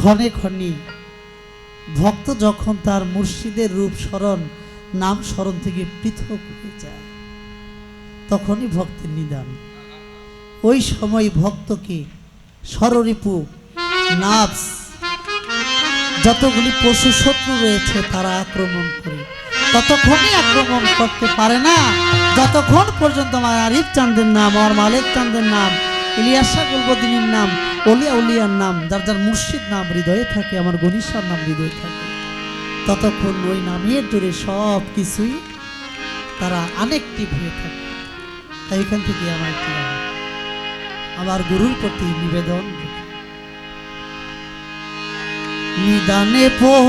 ক্ষণে ক্ষণে ভক্ত যখন তার মুর্শিদের রূপ স্মরণ, নাম স্মরণ থেকে পৃথক হয়ে যায়, তখনই ভক্তের নিদান। ওই সময় ভক্তকে স্বররিপু নাভস যতগুলি পশু শত্রু রয়েছে, তারা আক্রমণ করে। ততক্ষণই আক্রমণ করতে পারে না। যতক্ষণ পর্যন্ত আমার আরিফ চান্দের নাম আমার মালিক চাঁদের নাম, ইলিয়াসা গুলবদিনীর নাম অলিয়া উলিয়ার নাম, যার যার মুর্শিদ নাম হৃদয়ে থাকে, আমার গণিসার নাম হৃদয়ে থাকে। ততক্ষণ ওই নামের জোরে সব কিছুই তারা আনেকটিভ হয়ে থাকে। তাই এখান থেকে আমার আমার গুরুর প্রতি নিবেদন নিদানে পোহ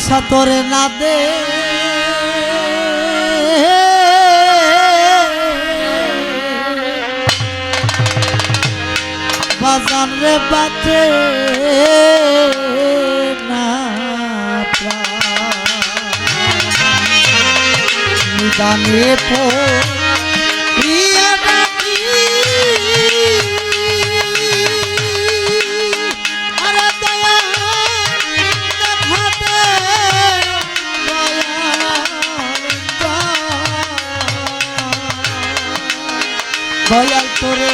গনিসা তোরে না দে বাজান রে বাঁচে না। নিদানে দয়াল তোরে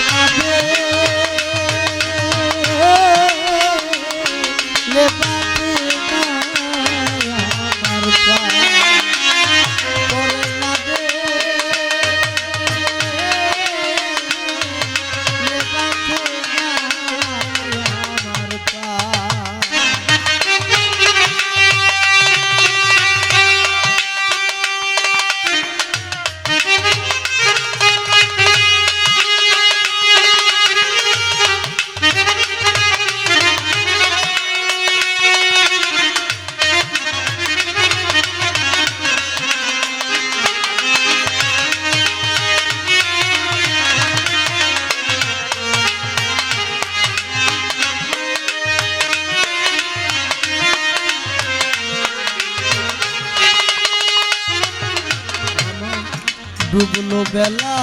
বেলা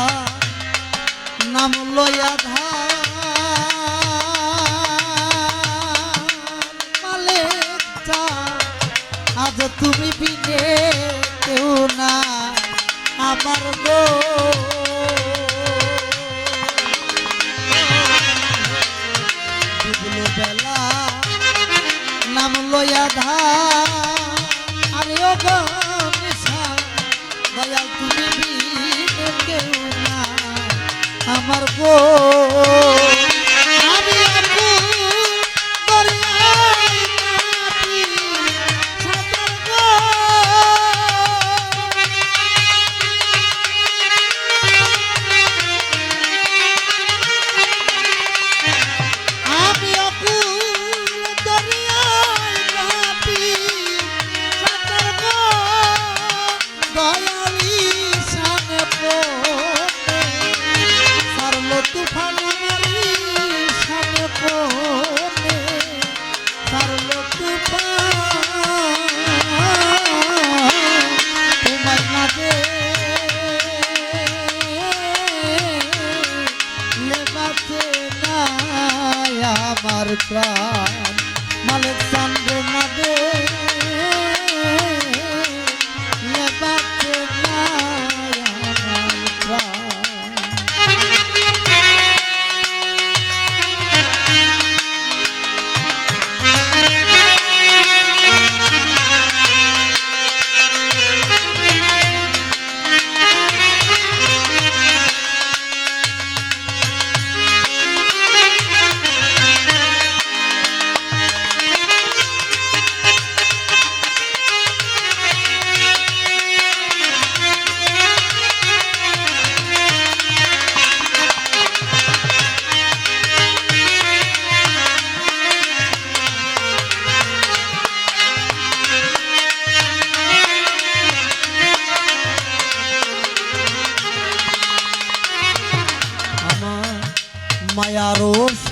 নাম লয়া মালে আজ তুমি বিনে কেউ না আমার গো। বেলা নাম লয়া ধা আরে ও গো দয়াল তুমি আমার গো 是吧？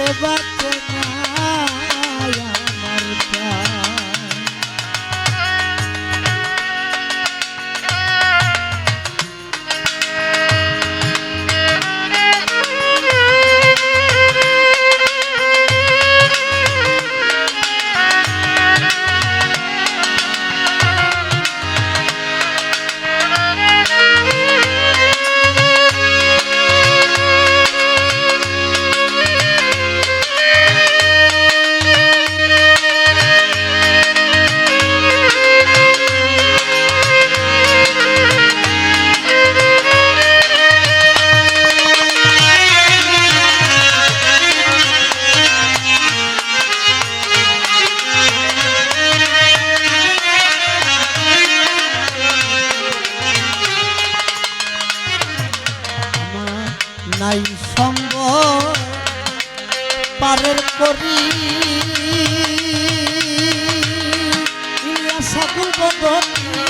লেবাতে না বদনি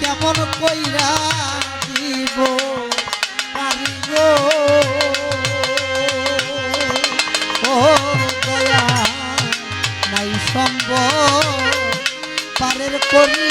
কেমন কইরা দিব? পারি ও দয়া নাই সম্ভব পারের করি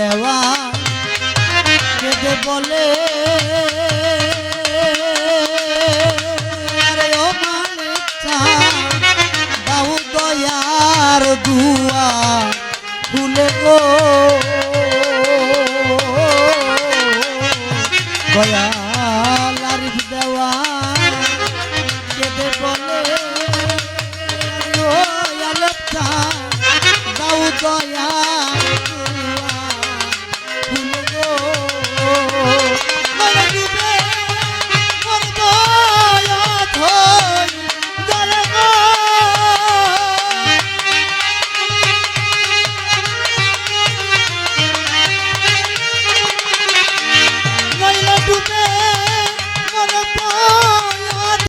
দেওয়া কেঁদে বলে দাও দয়ার দুয়া খুলে গো।